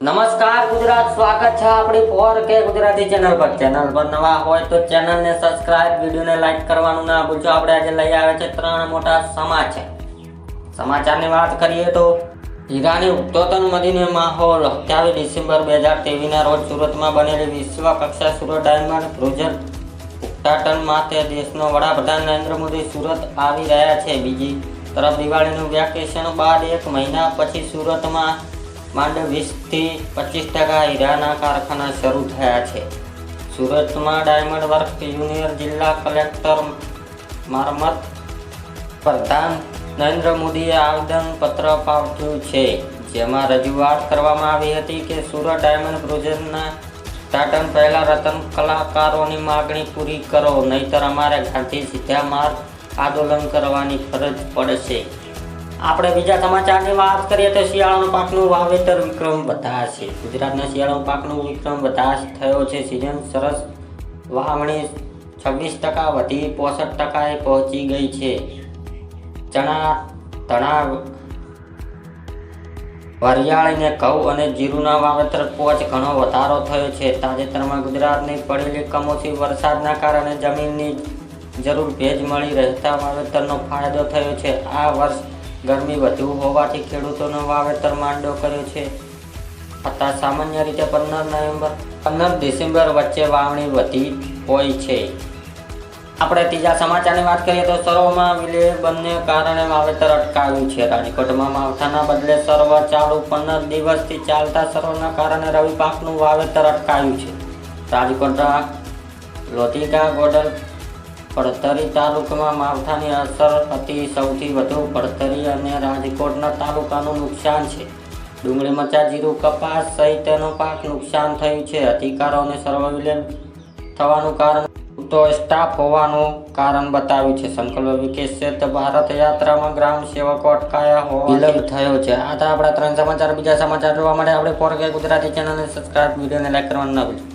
નમસ્કાર, ગુજરાત સ્વાગત છે આપણી ફોર કે ગુજરાતી ચેનલ પર. ચેનલ પર નવા હોય તો ચેનલને સબસ્ક્રાઇબ, વિડીયોને લાઈક કરવાનું ના ભૂલજો આપણે આજે લઈ આવે છે ત્રણ મોટા સમાચાર. સમાચારની વાત કરીએ તો ઈરાની ઉત્તોતન મદીને માહોલ અઠ્યાવીસ ડિસેમ્બર બે હજાર તેવીસના રોજ સુરતમાં બનેલી વિશ્વ કક્ષા સુરત ડાયમંડ પ્રોજેક્ટ ઉદ્ઘાટન માટે દેશનો વડાપ્રધાન નરેન્દ્ર મોદી સુરત આવી રહ્યા છે. બીજી તરફ દિવાળીનું વેકેશન બાદ એક મહિના પછી સુરતમાં માંડ વીસથી પચીસ ટકા હીરાના કારખાના શરૂ થયા છે. સુરતમાં ડાયમંડ વર્ક જુનિયર જિલ્લા કલેક્ટર મારમત પ્રધાન નરેન્દ્ર મોદીએ આવેદનપત્ર પાઠવ્યું છે. જેમાં રજૂઆત કરવામાં આવી હતી કે સુરત ડાયમંડ પ્રોજેક્ટના સ્ટાર્ટઅપ પહેલાં રતન કલાકારોની માગણી પૂરી કરો, નહીતર અમારે ગાંધી સીધા માર્ગ આંદોલન કરવાની ફરજ પડશે. આપણે બીજા સમાચારની વાત કરીએ તો શિયાળાનો પાકનું વાવેતર વિક્રમ બતાશે ગુજરાતના શિયાળાનો પાકનું વિક્રમ બતાશ થયો છે. સિઝન સરસ વાવણી છવ્વીસ ટકા વધી પોસઠ ટકાએ પહોંચી ગઈ છે. ચણા ધણા વરિયાળીને ઘઉં અને જીરુના વાવેતર પોચ ઘણો વધારો થયો છે. તાજેતરમાં ગુજરાતની પડેલી કમોસમી વરસાદના કારણે જમીનની જરૂર ભેજ મળી રહેતા વાવેતરનો ફાયદો થયો છે. આ વર્ષ ગરમી વધુ હોવાથી ખેડૂતોનો વાવેતર માંડો કર્યો છે. હતા સામાન્ય રીતે પંદર નવેમ્બર, પંદર ડિસેમ્બર વચ્ચે વાવણી વધી હોય છે. આપણે ત્રીજા સમાચારની વાત કરીએ તો સર્વમાં વિલેબનને કારણે વાવેતર અટકાવ્યું છે. રાજકોટમાં માવઠાના બદલે સર્વ ચાલુ પંદર દિવસથી ચાલતા સર્વના કારણે રવિ પાકનું વાવેતર અટકાયું છે. રાજકોટના લોધિકા ગોડલ પડતરી તાલુકામાં માવઠાની અસર હતી સૌથી વધુ પડતરી અને રાજકોટના તાલુકાનું નુકસાન છે. ડુંગળી મરચા, જીરું, કપાસ સહિતનો પાક નુકસાન થયું છે. અધિકારોને સર્વવિલન થવાનું કારણ તો સ્ટાફ હોવાનું કારણ બતાવ્યું છે. સંકલ્પ વિકસિત ભારત યાત્રામાં ગ્રામ સેવકો અટકાયા હોવા થયો છે. આ તો આપણા ત્રણ સમાચાર. બીજા સમાચાર જોવા માટે આપણે ફોર ગુજરાતી ચેનલને સબસ્ક્રાઇબ વિડીયોને લાઈક કરવાનું ન ભૂલજો